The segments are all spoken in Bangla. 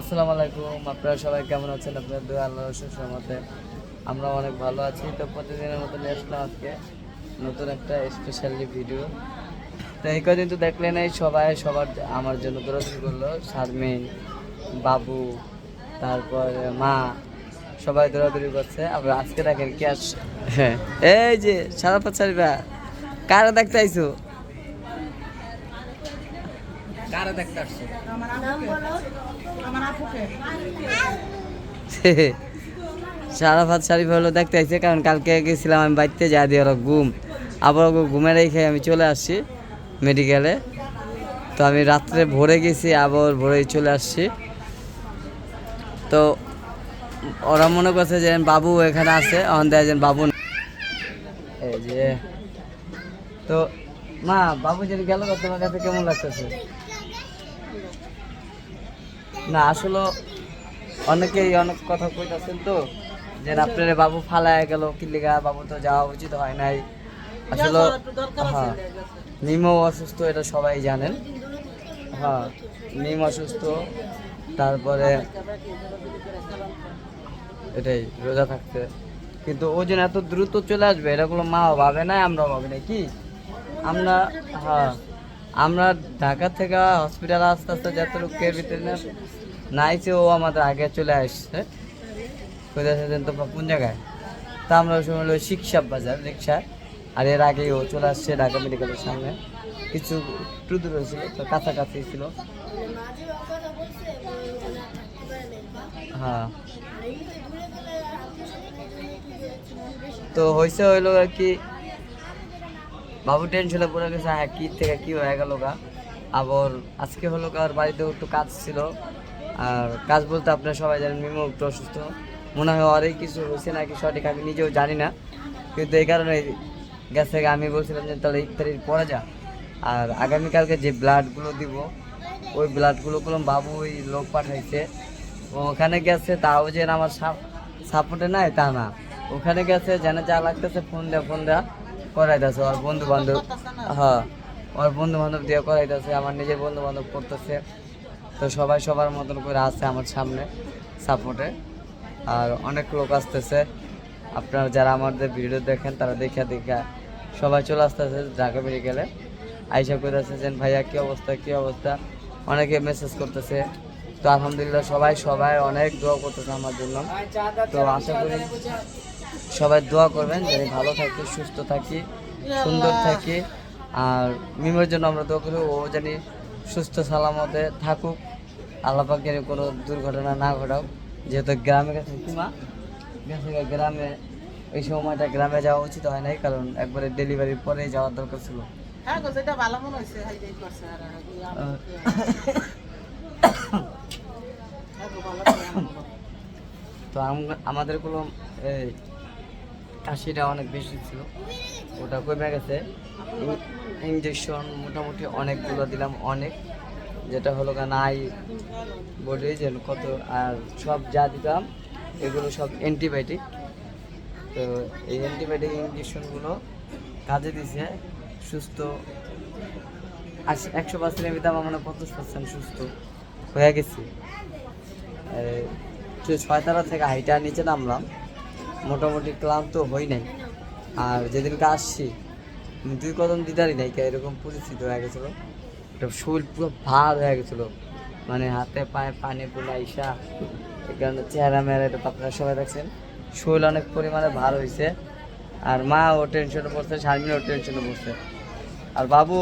আসসালামু আলাইকুম, আপনারা সবাই কেমন আছেন? আপনার দু আল্লাহ মতে আমরা অনেক ভালো আছি। তো প্রতিদিনের মতো নিয়ে আসলাম আজকে নতুন একটা স্পেশালি ভিডিও তো এই কদিন তো দেখলেন এই সবাই সবার আমার জন্য দৌড়াদৌড়ি করল। শারমিন, বাবু, তারপর মা, সবাই দৌড়াদৌড়ি করছে। আবার আজকে দেখেন কি আস হ্যাঁ এই যে সারা পাচারিবা কারা দেখতে আইছো? কারা দেখতে আসছো সারাফাত শরীফ হলো দেখতে আসছে কারণ কালকে গেছিলাম আমি বাড়িতে যা দিয়ে ওরা ঘুম। আবার ওকে ঘুমে রেখে আমি চলে আসছি মেডিকেলে তো আমি রাত্রে ভোরে গেছি, আবার ভোরেই চলে আসছি। তো ওরা মনে করছে যে বাবু এখানে আছে অন দেয় যে বাবু এই যে। তো মা, বাবু যদি গেল তোমার কাছে কেমন লাগতেছে? না, আসলে অনেকেই অনেক কথা কইতাছেন তো, যে আপনার বাবু ফালায় গেল কিল্লিগা বাবু তো যাওয়া উচিত হয় নাই। আসলে হ্যাঁ নিমও অসুস্থ, এটা সবাই জানেন। হ্যাঁ নিম অসুস্থ, তারপরে এটাই, রোজা থাকতে। কিন্তু ও যেন এত দ্রুত চলে আসবে এটা এটাগুলো মা ভাবে না আমরাও ভাবি না কি? আমরা হ্যাঁ। আমরা ঢাকা থেকে হসপিটাল আস্তে আস্তে যতটুকু কেয়ার ভিতরে নাইছে ও আমাদের আগে চলে আসছে। কোথায় তো কোন জায়গায়? তা আমরা ওই সময় শিক্ষা বাজার, রিক্সা। আর এর আগেই ও চলে আসছে ঢাকা মেডিকেলের সামনে। কিছু একটু দূরে ছিল, তো কাছাকাছি ছিল। হ্যাঁ। তো হয়েছে হইল আর কি বাবু টেনশনে পড়ে গেছে হ্যাঁ কি থেকে কি হয়ে গেল গা? আবার আজকে হলো ওর বাড়িতেও একটু কাজ ছিল। আর কাজ বলতে আপনারা সবাই জানেন, মিমো একটু অসুস্থ। মনে হয় অনেক কিছু হয়েছে নাকি সঠিক আমি নিজেও জানি না। কিন্তু এই কারণে গেছে আমি বলছিলাম যে তাহলে ইফতারির পরে যা। আর আগামীকালকে যে ব্লাডগুলো দিব, ওই ব্লাডগুলো করলাম বাবু ওই লোক পাঠাইছে। ওখানে গেছে, তাও যে আমার সাপোর্টে নাই, তা না। ওখানে গেছে, যেন যা লাগতেছে ফোন দেওয়া ফোন দেওয়া করাইতেছে, ওর বন্ধু বান্ধব হ্যাঁ ওর বন্ধু বান্ধব দিয়ে করাইতেছে, আমার নিজের বন্ধু বান্ধব করতেছে। তো সবাই সবার মতন করে আছে আমার সামনে সাপোর্টে। আর অনেক লোক আসতেছে, আপনারা যারা আমাদের ভিডিও দেখেন, তারা দেখে দেখে সবাই চলে আসতেছে ঢাকা মেডিকেলে আইসা করে আসতেছেন ভাইয়া, কী অবস্থা কী অবস্থা? অনেকে মেসেজ করতেছে। তো আলহামদুলিল্লাহ সবাই সবাই অনেক দোয়া করতেছে আমার জন্য। তো আশা করি সবাই দোয়া করবেন যেন ভালো থাকি সুস্থ থাকি সুন্দর থাকি। আর মিমের জন্য আমরা দোয়া করি ও জানি সুস্থ সালামতে থাকুক। আল্লাপাক যেন কোনো দুর্ঘটনা না ঘটাও যেহেতু গ্রামে গেছে কি মা? গেছে গ্রামে এই সময়টা গ্রামে যাওয়া উচিত হয় নাই কারণ একবারে ডেলিভারির পরেই যাওয়ার দরকার ছিল। হ্যাঁ হ্যাঁ গো। তো আমাদের কোনো কাশিটা অনেক বেশি ছিল। ওটা কমে গেছে। ইঞ্জেকশন মোটামুটি অনেকগুলো দিলাম, অনেক। যেটা হলো কেন আই বডি, যে কত আর সব যা দিতাম, এগুলো সব অ্যান্টিবায়োটিক তো এই অ্যান্টিবায়োটিক ইঞ্জেকশনগুলো কাজে দিছে, সুস্থ। আশি একশো পার্সেন্টের ভিতরে আমার মনে হয় পঞ্চাশ পার্সেন্ট সুস্থ হয়ে গেছি। ছয়তলা থেকে হাইটা নিচে নামলাম মোটামুটি ক্লান্ত হই নাই। আর যেদিনকে আসছি দুই কদম দিদারই নাই এরকম পরিস্থিতি হয়ে গেছিল। একটা শরীর পুরো ভার হয়ে গেছিল। মানে হাতে পায়ে পানি পুরো আইসা এই কারণে চেহারা মেহারা এটা আপনারা সবাই দেখছেন। শরীর অনেক পরিমাণে ভার হয়েছে আর মা ও টেনশনে পড়ছে শারমিনও টেনশনে পড়ছে। আর বাবু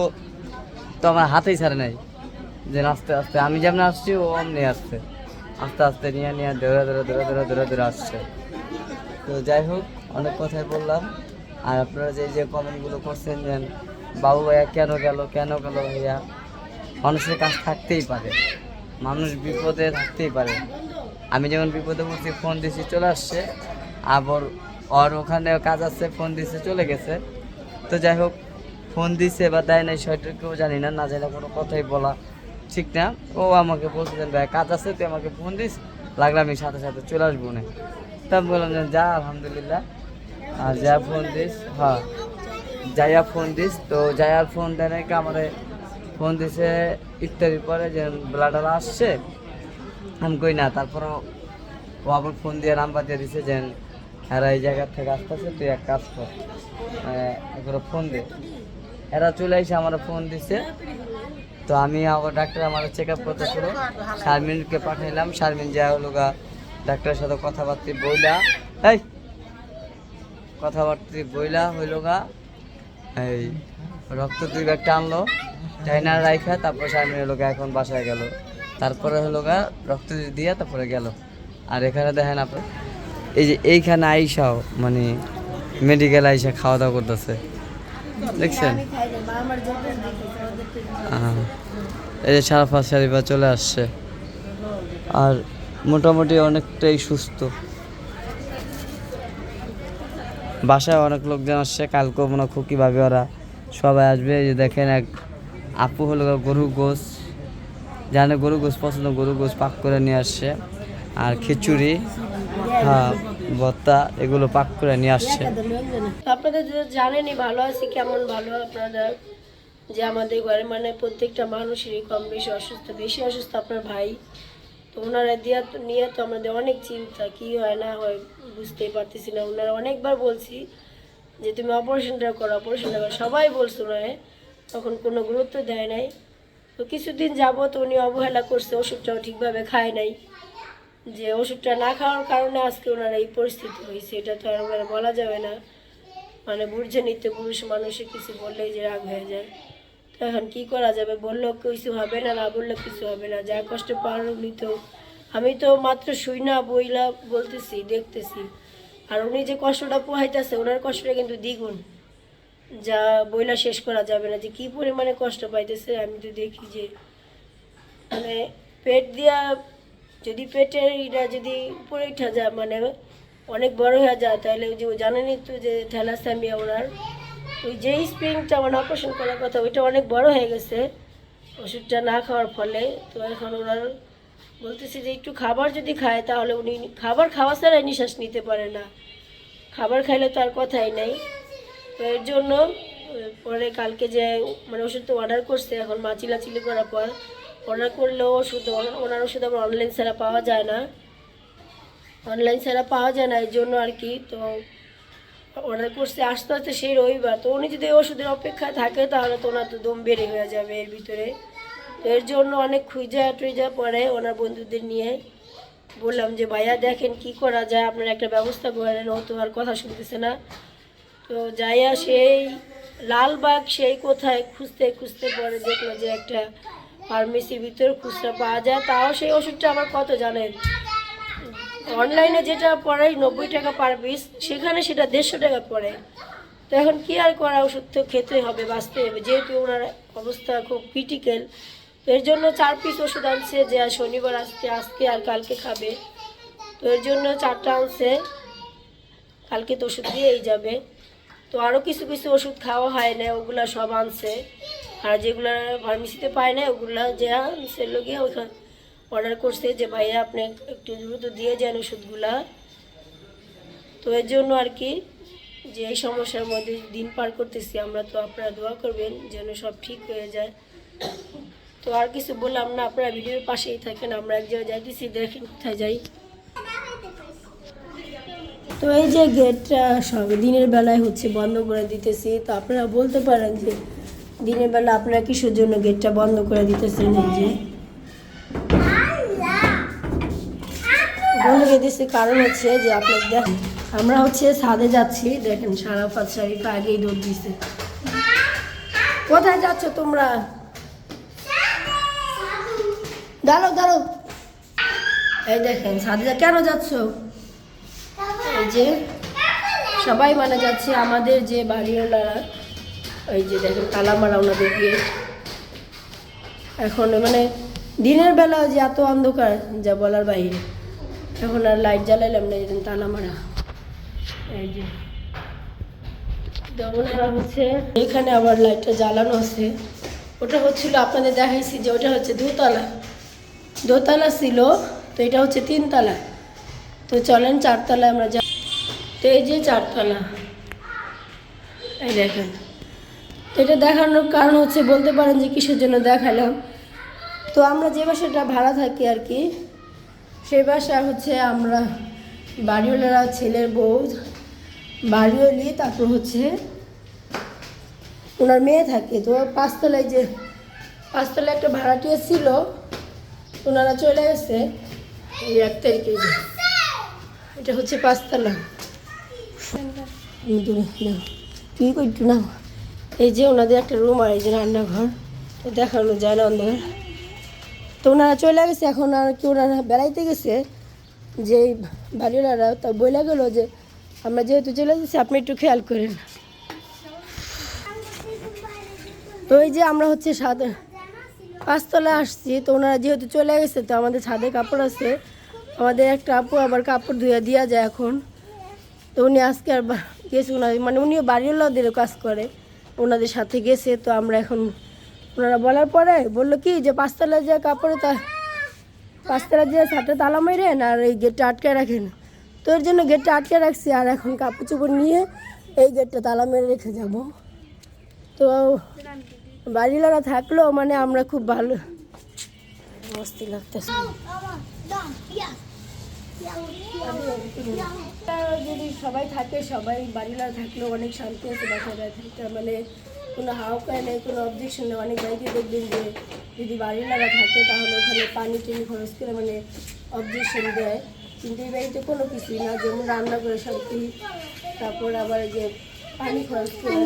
তো আমার হাতেই ছাড়ে নাই। যে আস্তে আস্তে, আমি যেমন আসছি, ও অমনি আসছে। আস্তে আস্তে নিয়ে নিয়ে ধরে ধরে ধরে ধরে ধরে ধরে আসছে। তো যাই হোক, অনেক কথাই বললাম। আর আপনারা যে যে কমেন্টগুলো করছেন যে, বাবু ভাইয়া, কেন গেল? কেন গেল ভাইয়া? মানুষের কাজ থাকতেই পারে। মানুষ বিপদে থাকতেই পারে। আমি যেমন বিপদে পড়ছি, ফোন দিছি, চলে আসছে। আবার ওর ওখানে কাজ আছে, ফোন দিছে, চলে গেছে। তো যাই হোক, ফোন দিছে বা দেয় নাই সেটা কেউ জানি না না জানি কোনো কথাই বলা ঠিক না। ও আমাকে বলছিলেন ভাই কাজ আছে, তুই আমাকে ফোন দিস। লাগলে আমি সাথে সাথে চলে আসব না তা আমি বললাম যে আলহামদুলিল্লাহ। আর যা ফোন দিস হ্যাঁ যাইয়া ফোন দিস। তো যাইয়ার ফোন দেয় নাকি আমার ফোন দিছে ইফতারির পরে যে ব্লাডার আসছে। আমি কই, না, তারপরও ও আবার ফোন দিয়ে নাম্বার দিয়ে দিছে যে, এরা এই জায়গা থেকে আসতেছে, তুই এক কাজ কর। একবার ফোন দে। এরা চলে এসে আমার ফোন দিছে। তো আমি আবার ডাক্তার আমার চেক আপ করতে করতেছিল। শারমিনকে পাঠাইলাম। শারমিন যা হলো গা ডাক্তারের সাথে কথাবার্তা বইলা, এই, কথাবার্তা বইলা হইল গা, এই, রক্ত দুই ব্যাগ টানলো টাইনার রাইখা, তারপর শারমিন হলো গা, এখন বাসায় গেল। তারপরে হলো গা, রক্ত দিয়ে তারপরে গেল। আর এখানে দেখেন আপনার এই যে এইখানে আইসাও মানে মেডিকেল আইসা খাওয়া দাওয়া করতেছে। দেখছেন? এই যে সারাফা শারিফা চলে আসছে। আর মোটামুটি অনেকটাই সুস্থ। বাসায় অনেক লোকজন আসছে, কালকেও মনে হয় খুকি ভাবে ওরা সবাই আসবে। যে দেখেন এক আপু হলো গরু গোস জানে গরু গোস পছন্দ গরু গোস পাক করে নিয়ে আসছে। আর খিচুড়ি হ্যাঁ ভত্তা এগুলো পাক করে নিয়ে আসছে। আপনাদের জানেনই ভালো আছি, কেমন ভালো আপনারা? যে আমাদের ঘরে মানে প্রত্যেকটা মানুষেরই কম বেশি অসুস্থ বেশি অসুস্থ আপনার ভাই। তো ওনারা দিয়া তো, নিয়ে তো আমাদের অনেক চিন্তা, কি হয় না হয় বুঝতেই পারতেছি না। ওনারা অনেকবার বলছি যে, তুমি অপারেশনটা করো অপারেশনটা করো। সবাই বলছে ওনারে, তখন কোনো গুরুত্ব দেয় নাই। তো কিছুদিন যাবত উনি অবহেলা করছে, ওষুধটাও ঠিকভাবে খায় নাই। যে, ওষুধটা না খাওয়ার কারণে আজকে ওনার এই পরিস্থিতি হয়েছে, এটা তো আর বলা যাবে না। মানে বুঝছে নিত্য পুরুষ মানুষে কিছু বললেই যে রাগ হয়ে যায়। তো এখন কি করা যাবে? বললেও কিছু হবে না না বললে, কিছু হবে না, যা কষ্ট পার উনি তো। আমি তো মাত্র শুই না, বইলা বলতেছি, দেখতেছি। আর উনি যে কষ্টটা পোহাইতেছে ওনার কষ্টটা কিন্তু দ্বিগুণ। যা বইলা শেষ করা যাবে না, যে কি পরিমাণে কষ্ট পাইতেছে, আমি তো দেখি যে মানে পেট দিয়া যদি পেটের এটা যদি উপরে উঠা যায় মানে অনেক বড় হয়ে যায়, তাহলে ওই যে জানেনই তো যে থ্যালাসামিয়া ওনার। ওই যে স্প্রিংটা মানে অপারেশন করার কথা, ওইটা অনেক বড় হয়ে গেছে। ওষুধটা না খাওয়ার ফলে। তো এখন ওনার বলতেছে যে একটু খাবার যদি খায়, তাহলে উনি খাবার খাওয়া ছাড়াই নিঃশ্বাস নিতে পারে না। খাবার খাইলে তো আর কথাই নেই। তো এর জন্য, পরে কালকে যে মানে ওষুধ তো অর্ডার করছে, এখন মা চিলাচিলি করার পর অর্ডার করলেও ওষুধ, ওনার ওষুধ আবার অনলাইন ছাড়া পাওয়া যায় না। অনলাইন ছাড়া পাওয়া যায় না, এর জন্য আর কি। তো অর্ডার করছে আসতে আসতে সেই রবিবার, তো উনি যদি ওষুধের অপেক্ষায় থাকে তাহলে তো ওনার তো দম বেড়ে হয়ে যাবে এর ভিতরে। এর জন্য অনেক খুঁজা টুইজা পরে ওনার বন্ধুদের নিয়ে বললাম যে, ভাইয়া, দেখেন কি করা যায়, আপনারা একটা ব্যবস্থা করেন ও তো আর কথা শুনতেছে না। তো যাইয়া সেই লালবাগ সেই কোথায় খুঁজতে খুঁজতে পরে দেখল যে একটা ফার্মেসির ভিতরে খুচরা পাওয়া যায়। তাও সেই ওষুধটা আমার কত জানেন? অনলাইনে যেটা পড়ে, নব্বই টাকা পার পিস সেখানে সেটা দেড়শো টাকা পড়ে। তো এখন কি আর করা, ওষুধ তো খেতে হবে, বাঁচতে হবে। যেহেতু ওনার অবস্থা খুব ক্রিটিক্যাল তো এর জন্য চার পিস ওষুধ আনছে যে শনিবার আসতে, আজকে আর কালকে খাবে। তো এর জন্য চারটা আনছে, কালকে তো ওষুধ দিয়েই যাবে। তো আরও কিছু কিছু ওষুধ খাওয়া হয় না, ওগুলা সব আনছে। আর যেগুলো ফার্মেসিতে পায় না, ওগুলো যে আনছে, লোকে ওইখানে অর্ডার করছে যে, ভাইয়া, আপনি একটু দ্রুত দিয়ে যান ওষুধগুলা। তো এর জন্য আর কি, যে এই সমস্যার মধ্যে দিন পার করতেছি, আমরা তো আপনারা দোয়া করবেন যেন সব ঠিক হয়ে যায়। তো আর কিছু বললাম না, আপনারা ভিডিওর পাশেই থাকেন, আমরা এক জায়গায় যাইতেছি দেখেন কোথায় যাই। তো এই যে গেটটা সব দিনের বেলায় হচ্ছে বন্ধ করে দিতেছি, তো আপনারা বলতে পারেন যে দিনের বেলা আপনারা কিসের জন্য গেটটা বন্ধ করে দিতেছেন এই যে? বন্ধ দিতেছি কারণ হচ্ছে যে আপনার দেখ, আমরা হচ্ছে ছাদে যাচ্ছি। দেখেন সারা ফাত শাড়িটা আগেই দৌড় দিছে। কোথায় যাচ্ছ তোমরা? দাঁড়ো দাঁড়ো এই দেখেন যা- কেন যাচ্ছ? এই যে সবাই মানে যাচ্ছে আমাদের যে বাড়িওয়ালারা ওই যে দেখেন তালামারা ওনাদের গেট এখন মানে দিনের বেলা যে এত অন্ধকার, যা বলার বাইরে। এখন আর লাইট জ্বালাইলাম না যেদিন তালামারা এই যে। হচ্ছে, এখানে আবার লাইটটা জ্বালানো আছে। ওটা হচ্ছিল আপনাদের দেখাইছি যে ওটা হচ্ছে দোতলা। দোতলা ছিল, তো এটা হচ্ছে তিনতলা। তো চলেন চারতলায় আমরা যা তো এই যে চারতলা। এই দেখেন। তো এটা দেখানোর কারণ হচ্ছে বলতে পারেন যে কিসের জন্য দেখালাম। তো আমরা যে বাসাটা ভাড়া থাকি আর কি সেই বাসায় হচ্ছে আমরা বাড়িওয়ালারা, ছেলের বউ বাড়িওয়ালি তারপর হচ্ছে ওনার মেয়ে থাকে। তো পাঁচতলায় যে পাঁচতলায় একটা ভাড়াটিয়া ছিল, ওনারা চলে গেছে এই এক তারিখে। এটা হচ্ছে পাঁচতলা। তুই কইটু নাও। এই যে ওনাদের একটা রুম আর এই যে রান্নাঘর। দেখানো যায় না অন্ধকার। তো ওনারা চলে গেছে, এখন আর কি ওনারা বেড়াইতে গেছে। যে বাড়িওয়ালারা তা বলে গেলো যে, আমরা যেহেতু চলে যাচ্ছি, আপনি একটু খেয়াল করেন। তো এই যে আমরা হচ্ছে সাদে পাঁচতলা আসছি, তো ওনারা যেহেতু চলে গেছে, তো আমাদের ছাদে কাপড় আছে। আমাদের একটা আপু আবার কাপড় ধুয়ে দেওয়া যায় এখন। তো উনি আজকে আর গেছে ওনার মানে উনিও বাড়িওয়ালাদেরও কাজ করে, ওনাদের সাথে গেছে, তো আমরা এখন ওনারা বলার পরে বলল কি যে পাঁচতলা যে কাপড়ে তা পাঁচতলা যে ছাদটা তালা মেরেন আর এই গেটটা আটকে রাখেন। তো এর জন্য গেটটা আটকে রাখছি আর এখন কাপড় চোপড় নিয়ে এই গেটটা তালা মেরে রেখে যাব। তো বাড়িওয়ালা থাকলেও মানে আমরা খুব ভালো মস্তি লাগতেছে। যদি সবাই থাকে, সবাই বাড়িওয়ালা থাকলেও অনেক শান্তি আছে থাকতে। মানে কোনো হাওকায় নেই কোনো অবজেকশন নেই। অনেক বাড়িতে দেখবেন যে যদি বাড়ি লাগা থাকে তাহলে ওখানে পানি টেনি খরচ করে মানে অবজেকশন দেয়। কিন্তু এই বাড়িতে কোনো কিছুই না যেমন রান্না করে শান্তি তারপর আবার যে পানি খরচ করে।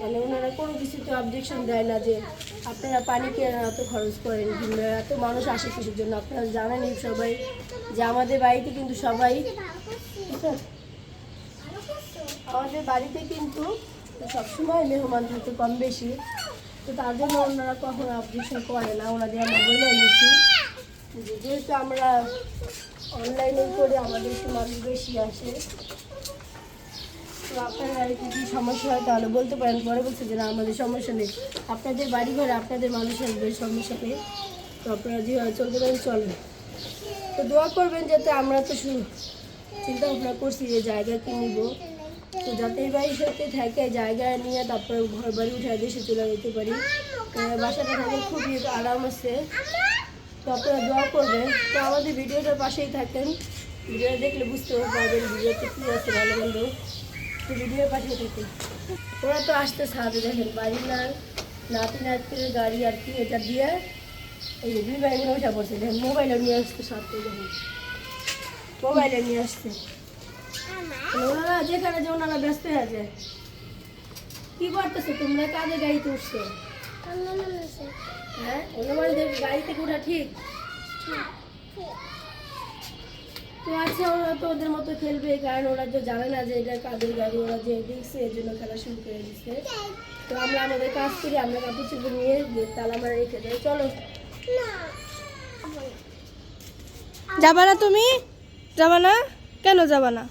মানে ওনারা কোনো কিছুতে অবজেকশন দেয় না যে আপনারা পানি কেন এত খরচ করেন কিংবা এত মানুষ আসে কিছুর জন্য? আপনারা জানেনই সবাই যে আমাদের বাড়িতে কিন্তু সবাই আমাদের বাড়িতে কিন্তু সবসময় মেহমান থাকে কম বেশি। তো তার জন্য ওনারা কখনো অবজেকশন করে না, ওনাদের আমরা বলে নিচ্ছি। যেহেতু আমরা অনলাইনে করে আমাদের একটু মানুষ বেশি আসে, তো আপনার বাড়িতে যদি সমস্যা হয় তাহলে বলতে পারেন। পরে বলছে যে না, আমাদের সমস্যা নেই। আপনাদের বাড়ি ঘরে আপনাদের মানুষ আসবে সমস্যা নেই, তো আপনারা যেভাবে চলতে পারেন, চলেন। তো দোয়া করবেন যাতে আমরা তো শুরু চিন্তা ভাবনা করছি, যে জায়গা কিনব তো এই বাড়ির সাথে থাকে জায়গায় নিয়ে তারপরে ঘর বাড়ি উঠে দেশে চলে যেতে পারি। বাসাটা থাকে খুবই আরাম আছে। তো আপনারা দোয়া করবেন। তো আমাদের ভিডিওটার পাশেই থাকেন। ভিডিও দেখলে বুঝতে পারবেন ভিডিওতে কী আছে ভালো মন্দ। তো ভিডিওর পাশে থাকেন। ওরা তো আসতে সাথে দেখেন। বাড়ি না নাতি নাতির গাড়ি আর কি এটা দিয়ে এই যে দুই উঠা পড়ছে দেখেন মোবাইলে নিয়ে আসতে সাথে দেখেন। মোবাইলে নিয়ে আসছে। ওনারা যেখানে যে ওনারা ব্যস্ত হয়ে কি করতেছো? তোমরা কাজে গাড়িতে উঠছো? হ্যাঁ? ঠিক? তো আচ্ছা ওরা তো ওদের মতো কারণ ওরা জানে না যে গাড়ি, ওরা জন্য খেলা শুরু করে দিচ্ছে। তো আমরা কাজ করি নিয়ে চলো। যাবা না তুমি? যাবা না? কেন যাবা না?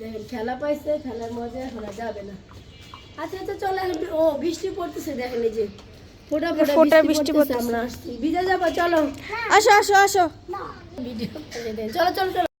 দেখেন খেলা পাইছে খেলার মজা এখন আর যাবে না। আচ্ছা আচ্ছা চলে এখন ও বৃষ্টি পড়তেছে দেখেন এই যে। ফোটা ফোটা বৃষ্টি পড়তেছে আমরা। আসছি ভিজে যাব চলো। আসো আসো আসো। ভিডিও চলো চলো চলো।